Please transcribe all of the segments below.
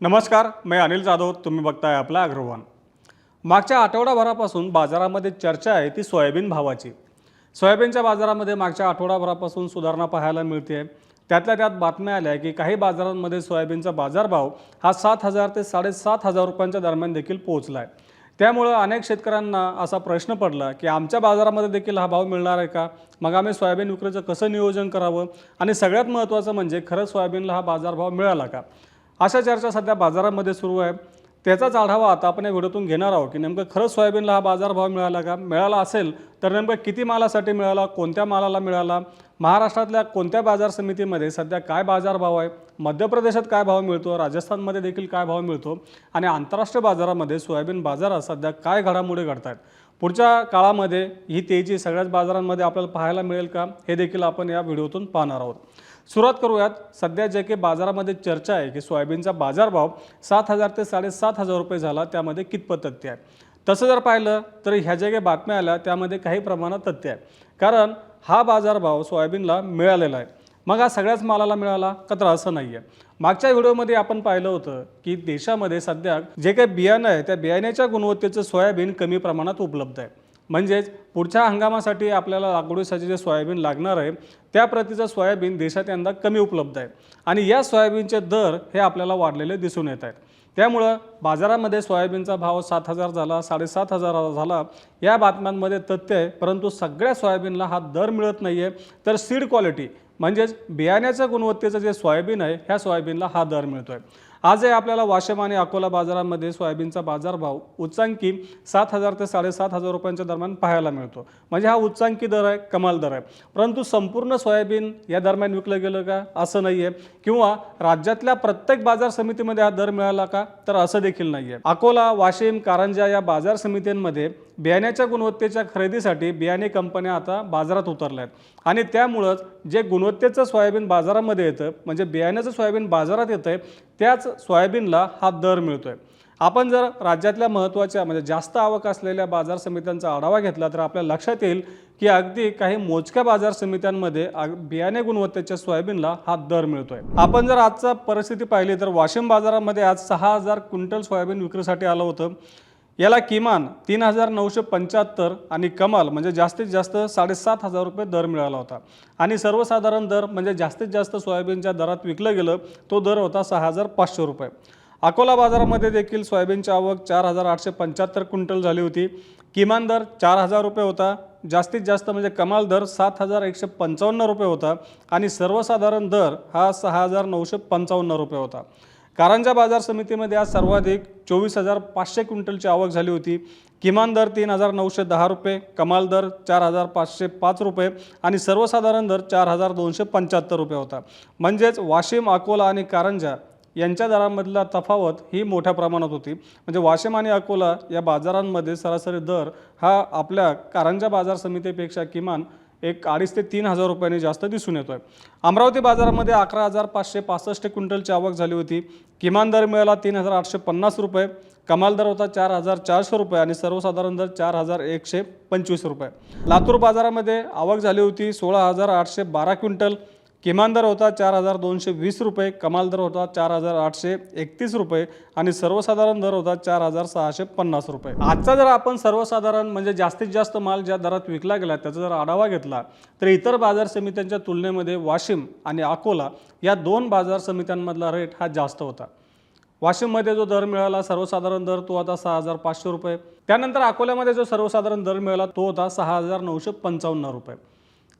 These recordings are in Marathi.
नमस्कार मी अनिल जाधव तुम्ही बघताय आपला अग्रवान. मागच्या आठवडाभरापासून बाजारामध्ये चर्चा आहे ती सोयाबीन भावाची. सोयाबीनच्या बाजारामध्ये मागच्या आठवडाभरापासून सुधारणा पाहायला मिळते त्यातल्या त्यात बातम्या आल्या की काही बाजारांमध्ये सोयाबीनचा बाजारभाव हा सात हजार ते साडेसात हजार रुपयांच्या दरम्यान देखील पोहोचला आहे त्यामुळं अनेक शेतकऱ्यांना असा प्रश्न पडला की आमच्या बाजारामध्ये देखील हा भाव मिळणार आहे का? मग आम्ही सोयाबीन विक्रीचं कसं नियोजन करावं? आणि सगळ्यात महत्त्वाचं म्हणजे खरंच सोयाबीनला हा बाजारभाव मिळाला का? अशा चर्चा सध्या बाजारामध्ये सुरू आहे. त्याचाच आढावा आता आपण या व्हिडिओतून घेणार आहोत की नेमकं खरंच सोयाबीनला हा बाजारभाव मिळाला का? मिळाला असेल तर नेमकं किती मालासाठी मिळाला? कोणत्या मालाला मिळाला? महाराष्ट्रातल्या कोणत्या बाजार समितीमध्ये सध्या काय बाजारभाव आहे? मध्य प्रदेशात काय भाव मिळतो? राजस्थानमध्ये देखील काय भाव मिळतो? आणि आंतरराष्ट्रीय बाजारामध्ये सोयाबीन बाजारात सध्या काय घडामोडी घडत आहेत पुढच्या काळामध्ये ही तेजी सगळ्याच बाजारांमध्ये आपल्याला पाहायला मिळेल का? हे देखील आपण या व्हिडिओतून पाहणार आहोत. सुरुवात करूयात. सध्या जे काही बाजारामध्ये चर्चा आहे की सोयाबीनचा बाजारभाव सात हजार ते साडेसात हजार रुपये झाला त्यामध्ये कितपत तथ्य आहे? तसं जर पाहिलं तर ह्या ज्या काही बातम्या आल्या त्यामध्ये काही प्रमाणात तथ्य आहे. कारण हा बाजारभाव सोयाबीनला मिळालेला आहे. मग हा सगळ्याच मालाला मिळाला का तर असं नाही आहे मागच्या व्हिडिओमध्ये आपण पाहिलं होतं की देशामध्ये सध्या जे काही बियाणं आहे त्या बियाण्याच्या गुणवत्तेचं सोयाबीन कमी प्रमाणात उपलब्ध आहे. म्हणजेच पुढच्या हंगामासाठी आपल्याला लागवडीसाठी जे सोयाबीन लागणार आहे त्या प्रतीचं सोयाबीन देशात यंदा कमी उपलब्ध आहे. आणि या सोयाबीनचे दर हे आपल्याला वाढलेले दिसून येत आहेत. त्यामुळं बाजारामध्ये सोयाबीनचा भाव सात हजार झाला साडेसात हजार झाला या बातम्यांमध्ये तथ्य आहे परंतु सगळ्या सोयाबीनला हा दर मिळत नाही आहे तर सीड क्वालिटी म्हणजेच बियाण्याच्या गुणवत्तेचं जे सोयाबीन आहे ह्या सोयाबीनला हा दर मिळतो आहे आजही आपल्याला वाशिम आणि अकोला बाजारामध्ये सोयाबीनचा बाजारभाव उच्चांकी सात हजार ते साडेसात हजार रुपयांच्या दरम्यान पाहायला मिळतो. म्हणजे हा उच्चांकी दर आहे कमाल दर आहे. परंतु संपूर्ण सोयाबीन या दरम्यान विकलं गेलं का? असं नाही आहे किंवा राज्यातल्या प्रत्येक बाजार समितीमध्ये हा दर मिळाला का? तर असं देखील नाही आहे अकोला वाशिम कारंजा या बाजार समित्यांमध्ये बियाण्याच्या गुणवत्तेच्या खरेदीसाठी बियाणे कंपन्या आता बाजारात उतरल्या आहेत. आणि त्यामुळंच जे गुणवत्तेचं सोयाबीन बाजारामध्ये येतं म्हणजे बियाण्याचं सोयाबीन बाजारात येतं आहे त्याच सोयाबीनला हा दर मिळतो आहे आपण जर राज्यातल्या महत्त्वाच्या म्हणजे जास्त आवक असलेल्या बाजार समित्यांचा आढावा घेतला तर आपल्या लक्षात येईल की अगदी काही मोजक्या बाजार समित्यांमध्ये बियाणे गुणवत्तेच्या सोयाबीनला हा दर मिळतोय. आपण जर आजचा परिस्थिती पाहिली तर वाशिम बाजारामध्ये आज सहा हजार क्विंटल सोयाबीन विक्रीसाठी आलं होतं. याला किमान तीन हजार नऊशे पंच्याहत्तर आणि कमाल म्हणजे जास्तीत जास्त साडेसात हजार रुपये दर मिळाला होता. आणि सर्वसाधारण दर म्हणजे जास्तीत जास्त सोयाबीनच्या दरात विकलं गेलं तो दर होता सहा हजार पाचशे रुपये. अकोला बाजारामध्ये देखील सोयाबीनची आवक चार हजार आठशे पंच्याहत्तर क्विंटल झाली होती. किमान दर चार हजार रुपये होता. जास्तीत जास्त म्हणजे कमाल दर सात हजार एकशे पंचावन्न रुपये होता. आणि सर्वसाधारण दर हा सहा हजार नऊशे पंचावन्न रुपये होता. कारंजा बाजार समितीमध्ये आज सर्वाधिक चोवीस हजार पाचशे क्विंटलची आवक झाली होती. किमान दर तीन हजार नऊशे दहा रुपये कमाल दर चार हजार पाचशे पाच रुपये आणि सर्वसाधारण दर चार हजार दोनशे पंच्याहत्तर रुपये होता. म्हणजेच वाशिम अकोला आणि कारंजा यांच्या दरांमधला तफावत ही मोठ्या प्रमाणात होती. म्हणजे वाशिम आणि अकोला या बाजारांमध्ये सरासरी दर हा आपल्या कारंजा बाजार समितीपेक्षा किमान एक अडीच ते तीन हजार रुपयांनी जास्त दिसून येतो आहे अमरावती बाजारामध्ये अकरा हजार पाचशे पासष्ट क्विंटलची आवक झाली होती. किमान दर मिळाला तीन हजार आठशे पन्नास रुपये कमाल दर होता चार हजार चारशे रुपये आणि सर्वसाधारण दर चार हजार एकशे पंचवीस रुपये. लातूर बाजारामध्ये आवक झाली होती सोळा हजार आठशे बारा क्विंटल किमान दर होता चार हजार दोनशे वीस रुपये कमाल दर होता चार हजार आठशे एकतीस रुपये आणि सर्वसाधारण दर होता चार हजार सहाशे पन्नास रुपये. आजचा जर आपण सर्वसाधारण म्हणजे जास्तीत जास्त माल ज्या दरात विकला गेला त्याचा जर आढावा घेतला तर इतर बाजार समित्यांच्या तुलनेमध्ये वाशिम आणि अकोला या दोन बाजार समित्यांमधला रेट हा जास्त होता. वाशिममध्ये जो दर मिळाला सर्वसाधारण दर तो होता सहा हजार पाचशे रुपये. त्यानंतर अकोल्यामध्ये जो सर्वसाधारण दर मिळाला तो होता सहा हजार नऊशे पंचावन्न रुपये.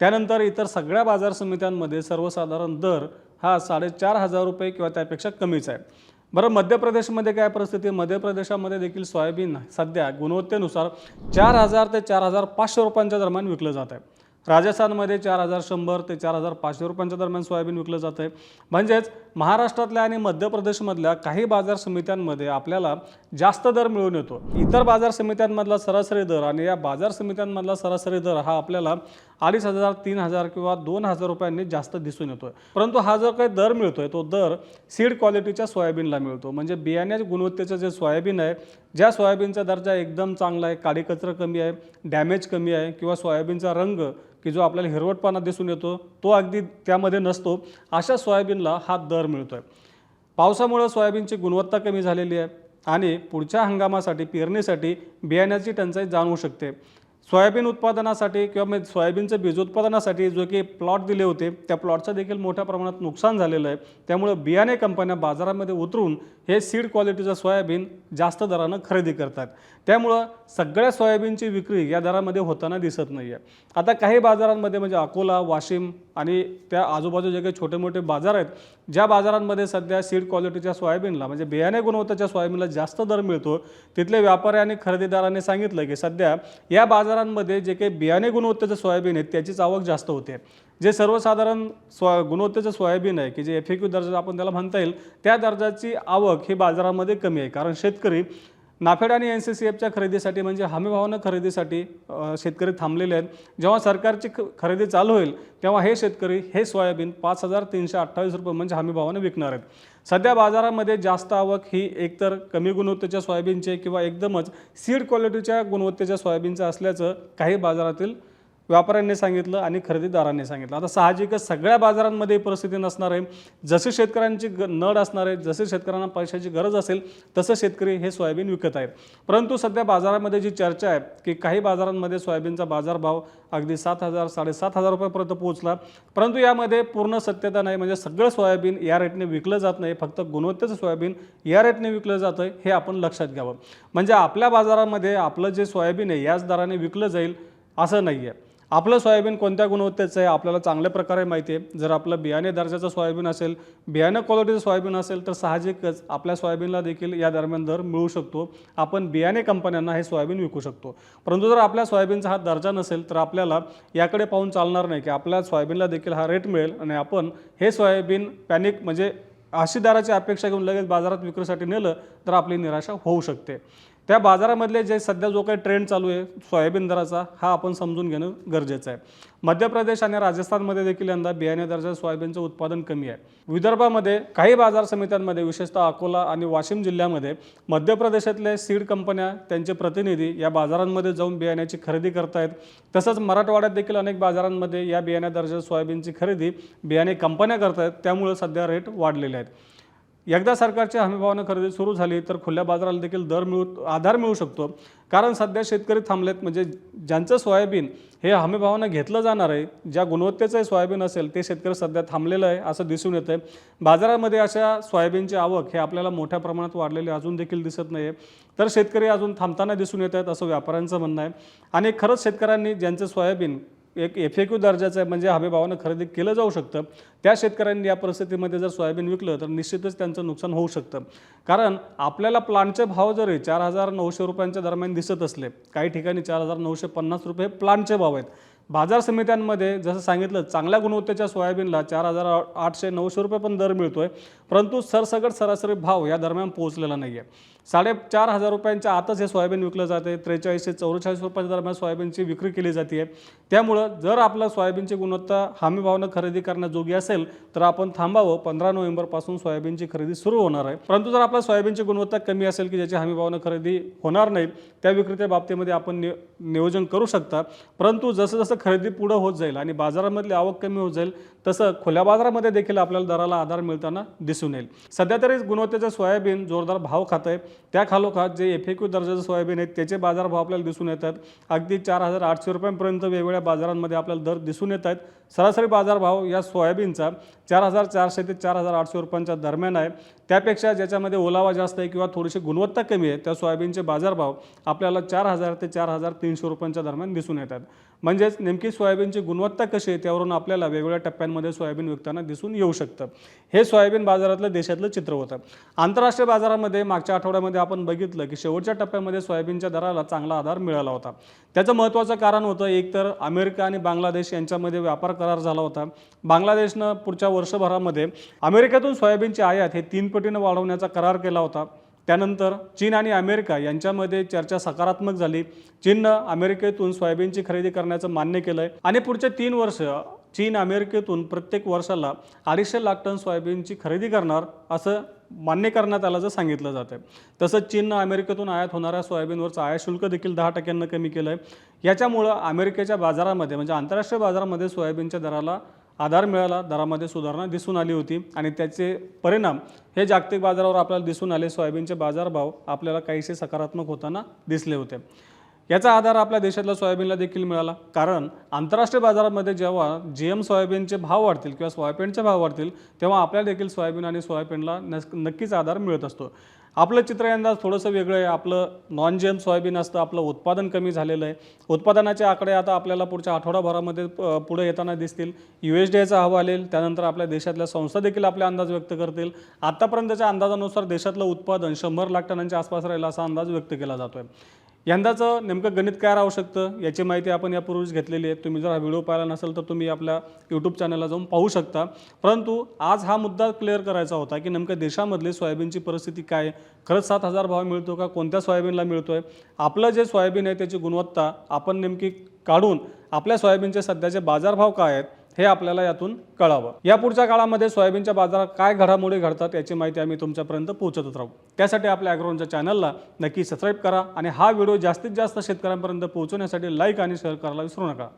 त्यानंतर इतर सगळ्या बाजार समित्यांमध्ये सर्वसाधारण दर हा साडेचार हजार रुपये किंवा त्यापेक्षा कमीच आहे. बरं मध्य प्रदेशमध्ये काय परिस्थिती? मध्य प्रदेशामध्ये देखील सोयाबीन सध्या गुणवत्तेनुसार चार हजार ते चार हजार पाचशे रुपयांच्या दरम्यान विकलं जात आहे. राजस्थानमध्ये चार हजार शंभर ते चार हजार पाचशे रुपयांच्या दरम्यान सोयाबीन विकलं जातं आहे. म्हणजेच महाराष्ट्रातल्या आणि मध्य प्रदेशमधल्या काही बाजार समित्यांमध्ये आपल्याला जास्त दर मिळून येतो. इतर बाजार समित्यांमधला सरासरी दर आणि या बाजार समित्यांमधला सरासरी दर हा आपल्याला अडीच हजार तीन हजार किंवा दोन हजार रुपयांनी जास्त दिसून येतोय. परंतु हा जो काही दर मिळतोय तो दर सीड क्वालिटीच्या सोयाबीनला मिळतो. म्हणजे बियाण्याच्या गुणवत्तेचं जे सोयाबीन आहे ज्या सोयाबीनचा दर्जा एकदम चांगला आहे काडी कचरा कमी आहे डॅमेज कमी आहे किंवा सोयाबीनचा रंग की जो आपल्याला हिरवटपणा दिसून येतो तो अगदी त्यामध्ये नसतो. अशा सोयाबीनला हा दर मिळतो आहे पावसामुळं सोयाबीनची गुणवत्ता कमी झालेली आहे आणि पुढच्या हंगामासाठी पेरणीसाठी बियाण्याची टंचाई जाणवू शकते. सोयाबीन उत्पादनासाठी किंवा म्हणजे सोयाबीनचं बीज उत्पादनासाठी जो की प्लॉट दिले होते त्या प्लॉटचं देखील मोठ्या प्रमाणात नुकसान झालेलं आहे. त्यामुळं बियाणे कंपन्या बाजारामध्ये उतरून हे सीड क्वालिटीचं सोयाबीन जास्त दरानं खरेदी करतात. त्यामुळं सगळ्या सोयाबीनची विक्री या दरामध्ये होताना दिसत नाही आहे आता काही बाजारांमध्ये म्हणजे अकोला वाशिम आणि त्या आजूबाजू जे काही छोटे मोठे बाजार आहेत ज्या बाजारांमध्ये सध्या सीड क्वालिटीच्या सोयाबीनला म्हणजे बियाणे गुणवत्तेच्या सोयाबीनला जास्त दर मिळतो तिथले व्यापारी आणि खरेदीदारांनी सांगितलं की सध्या या बाजार बाजारांमध्ये जे काही बियाणे गुणवत्तेचं सोयाबीन आहे त्याचीच आवक जास्त होते. जे सर्वसाधारण स्व गुणवत्तेचं सोयाबीन आहे की जे एफ क्यू दर्जा आपण त्याला म्हणता येईल त्या दर्जाची आवक ही बाजारामध्ये कमी आहे. कारण शेतकरी नाफेड आणि एन सी सी एफच्या खरेदीसाठी म्हणजे हमीभावानं खरेदीसाठी शेतकरी थांबलेले आहेत. जेव्हा सरकारची ख खरेदी चालू होईल तेव्हा हे शेतकरी हे सोयाबीन पाच हजार तीनशे अठ्ठावीस रुपये म्हणजे हमीभावानं विकणार आहेत. सध्या बाजारामध्ये जास्त आवक ही एकतर कमी गुणवत्तेच्या सोयाबीनची किंवा एकदमच सीड क्वालिटीच्या गुणवत्तेच्या सोयाबीनचं असल्याचं काही बाजारातील व्यापाऱ्यांनी सांगितलं आणि खरेदीदारांनी सांगितलं. आता साहजिकच सगळ्या बाजारांमध्ये परिस्थिती नसणार आहे. जसे शेतकऱ्यांची ग नड असणार आहे जसे शेतकऱ्यांना पैशाची गरज असेल तसं शेतकरी हे सोयाबीन विकत आहेत. परंतु सध्या बाजारामध्ये जी चर्चा आहे की काही बाजारांमध्ये सोयाबीनचा बाजारभाव अगदी सात हजार साडेसात हजार रुपयापर्यंत पोहोचला. परंतु यामध्ये पूर्ण सत्यता नाही म्हणजे सगळं सोयाबीन या रेटने विकलं जात नाही फक्त गुणवत्तेचं सोयाबीन या रेटने विकलं जातं हे आपण लक्षात घ्यावं. म्हणजे आपल्या बाजारामध्ये आपलं जे सोयाबीन आहे याच दराने विकलं जाईल असं नाही आहे आपलं सोयाबीन कोणत्या गुणवत्तेचं आहे आपल्याला चांगल्या प्रकारे माहिती आहे. जर आपलं बियाणे दर्जाचं सोयाबीन असेल बियाणं क्वालिटीचं सोयाबीन असेल तर साहजिकच आपल्या सोयाबीनला देखील या दरम्यान दर मिळू शकतो. आपण बियाणे कंपन्यांना हे सोयाबीन विकू शकतो. परंतु जर आपल्या सोयाबीनचा हा दर्जा नसेल तर आपल्याला याकडे पाहून चालणार नाही की आपल्या सोयाबीनला देखील हा रेट मिळेल आणि आपण हे सोयाबीन पॅनिक म्हणजे अशी दराची अपेक्षा घेऊन लगेच बाजारात विक्रीसाठी नेलं तर आपली निराशा होऊ शकते. त्या बाजारामधले जे सध्या जो काही ट्रेंड चालू आहे सोयाबीन दराचा हा आपण समजून घेणं गरजेचं आहे. मध्य प्रदेश आणि राजस्थानमध्ये देखील यंदा बियाणे दर्जा सोयाबीनचं उत्पादन कमी आहे. विदर्भामध्ये काही बाजार समित्यांमध्ये विशेषतः अकोला आणि वाशिम जिल्ह्यामध्ये मध्य प्रदेशातले सीड कंपन्या त्यांचे प्रतिनिधी या बाजारांमध्ये जाऊन बियाण्याची खरेदी करतायत. तसंच मराठवाड्यात देखील अनेक बाजारांमध्ये या बियाण्या दर्जा सोयाबीनची खरेदी बियाणे कंपन्या करतायत. त्यामुळे सध्या रेट वाढलेले आहेत. एकदा सरकारच्या हमीभावानं खरेदी सुरू झाली तर खुल्या बाजाराला देखील दर मिळू आधार मिळू शकतो. कारण सध्या शेतकरी थांबलेत म्हणजे ज्यांचं सोयाबीन हे हमीभावानं घेतलं जाणार आहे ज्या गुणवत्तेचं सोयाबीन असेल ते शेतकरी सध्या थांबलेलं आहे असं दिसून येतं आहे बाजारामध्ये अशा सोयाबीनची आवक हे आपल्याला मोठ्या प्रमाणात वाढलेली अजून देखील दिसत नाही आहे तर शेतकरी अजून थांबताना दिसून येत आहेत असं व्यापाऱ्यांचं म्हणणं आहे. आणि खरंच शेतकऱ्यांनी ज्यांचं सोयाबीन एक एफ क्यू दर्जाचं आहे म्हणजे हमीभावानं खरेदी केलं जाऊ शकतं. त्या शेतकऱ्यांनी या परिस्थितीमध्ये जर सोयाबीन विकलं तर निश्चितच त्यांचं नुकसान होऊ शकतं. कारण आपल्याला प्लांटचे भाव जरी चार हजार नऊशे रुपयांच्या दरम्यान दिसत असले काही ठिकाणी चार हजार नऊशे पन्नास रुपये प्लांटचे भाव आहेत. बाजार समित्यांमध्ये जसं सांगितलं चांगल्या गुणवत्तेच्या सोयाबीनला चार हजार आठशे नऊशे रुपये पण दर मिळतो आहे परंतु सरसगट सरासरी भाव या दरम्यान पोहोचलेला नाही आहे साडेचार हजार रुपयांच्या आतच हे सोयाबीन विकलं जाते. त्रेचाळीस ते चौवेचाळीस रुपयाच्या दरम्यान सोयाबीनची विक्री केली जाते. त्यामुळं जर आपलं सोयाबीनची गुणवत्ता हमीभावनं खरेदी करण्याजोगी असेल तर आपण थांबावं. पंधरा नोव्हेंबरपासून सोयाबीनची खरेदी सुरू होणार आहे. परंतु जर आपल्या सोयाबीनची गुणवत्ता कमी असेल की ज्याची हमीभावनं खरेदी होणार नाही त्या विक्रेत्या बाबतीमध्ये आपण नियोजन करू शकता. परंतु जसं जसं खरेदी पुढं होत जाईल आणि बाजारामधली आवक कमी होत जाईल तसं खुल्या बाजारामध्ये देखील आपल्याला दराला आधार मिळताना दिसून येईल. सध्या तरी गुणवत्तेचं सोयाबीन जोरदार भाव खात आहे त्या खालोखात जे एफ क्यू दर्जाचं सोयाबीन आहे त्याचे बाजारभाव आपल्याला दिसून येतात. अगदी चार हजार आठशे रुपयांपर्यंत वेगवेगळ्या बाजारांमध्ये आपल्याला दर दिसून येत आहेत. सरासरी बाजारभाव या सोयाबीनचा चार हजार चारशे ते चार हजार आठशे रुपयांच्या दरम्यान आहे. त्यापेक्षा ज्याच्यामध्ये ओलावा जास्त आहे किंवा थोडीशी गुणवत्ता कमी आहे त्या सोयाबीनचे बाजारभाव आपल्याला चार हजार ते चार हजार तीनशे रुपयांच्या दरम्यान दिसून येतात. म्हणजेच नेमकी सोयाबीनची गुणवत्ता कशी आहे त्यावरून आपल्याला वेगवेगळ्या टप्प्यांमध्ये सोयाबीन विकताना दिसून येऊ शकतं. हे सोयाबीन बाजारातलं देशातलं चित्र होतं. आंतरराष्ट्रीय बाजारामध्ये मागच्या आठवड्यामध्ये आपण बघितलं की शेवटच्या टप्प्यामध्ये सोयाबीनच्या दराला चांगला आधार मिळाला होता. त्याचं महत्त्वाचं कारण होतं एक तर अमेरिका आणि बांगलादेश यांच्यामध्ये व्यापार करार झाला होता. बांगलादेशनं पुढच्या वर्षभरामध्ये अमेरिकेतून सोयाबीनची आयात हे तीन पटीनं वाढवण्याचा करार केला होता. त्यानंतर चीन आणि अमेरिका यांच्यामध्ये चर्चा सकारात्मक झाली. चीननं अमेरिकेतून सोयाबीनची खरेदी करण्याचं मान्य केलं आहे आणि पुढचे तीन वर्ष चीन अमेरिकेतून प्रत्येक वर्षाला अडीचशे लाख टन सोयाबीनची खरेदी करणार असं मान्य करण्यात आल्याचं सांगितलं जातं आहे. तसंच चीननं अमेरिकेतून आयात होणाऱ्या सोयाबीनवरचं आयात शुल्क देखील दहा टक्क्यांनं कमी केलं आहे याच्यामुळं अमेरिकेच्या बाजारामध्ये म्हणजे आंतरराष्ट्रीय बाजारामध्ये सोयाबीनच्या दराला आधार मिळाला दरामध्ये सुधारणा दिसून आली होती आणि त्याचे परिणाम हे जागतिक बाजारावर आपल्याला दिसून आले. सोयाबीनचे बाजारभाव आपल्याला काहीसे सकारात्मक होताना दिसले होते. याचा आधार आपल्या देशातल्या सोयाबीनला देखील मिळाला. कारण आंतरराष्ट्रीय बाजारामध्ये जेव्हा जी एम सोयाबीनचे भाव वाढतील किंवा सोयाबीनचे भाव वाढतील तेव्हा आपल्याला देखील सोयाबीन आणि सोयाबीनला नक्कीच आधार मिळत असतो. आपलं चित्र यंदा थोडंसं वेगळं आहे. आपलं नॉन जेम सोयाबीन असतं आपलं उत्पादन कमी झालेलं आहे. उत्पादनाचे आकडे आता आपल्याला पुढच्या आठवडाभरामध्ये पुढे येताना दिसतील. यू एस डी एचा अहवाल येईल त्यानंतर आपल्या देशातल्या संस्था देखील आपले अंदाज व्यक्त करतील. आत्तापर्यंतच्या अंदाजानुसार देशातलं उत्पादन शंभर लाख टनांच्या आसपास राहील असा अंदाज व्यक्त केला जातो आहे यंदाचं नेमकं गणित काय राहू शकतं? याची माहिती आपण यापूर्वीच घेतलेली आहे. तुम्ही जर हा व्हिडिओ पाहिला नसेल तर तुम्ही आपल्या यूट्यूब चॅनलला जाऊन पाहू शकता. परंतु आज हा मुद्दा क्लिअर करायचा होता की नेमकं देशामधली सोयाबीनची परिस्थिती काय आहे? खरंच सात हजार भाव मिळतो का? कोणत्या सोयाबीनला मिळतो आहे आपलं जे सोयाबीन आहे त्याची गुणवत्ता आपण नेमकी काढून आपल्या सोयाबीनचे सध्याचे बाजारभाव काय आहेत? हे आपल्याला यातून कळावं. या पुढच्या काळामध्ये सोयाबीनच्या बाजारात काय घडामोडी घडतात याची माहिती आम्ही तुमच्यापर्यंत पोहोचतच राहू. त्यासाठी आपल्या ॲग्रोनच्या चॅनलला नक्की सबस्क्राईब करा आणि हा व्हिडिओ जास्तीत जास्त शेतकऱ्यांपर्यंत पोहोचवण्यासाठी लाईक आणि शेअर करायला विसरू नका.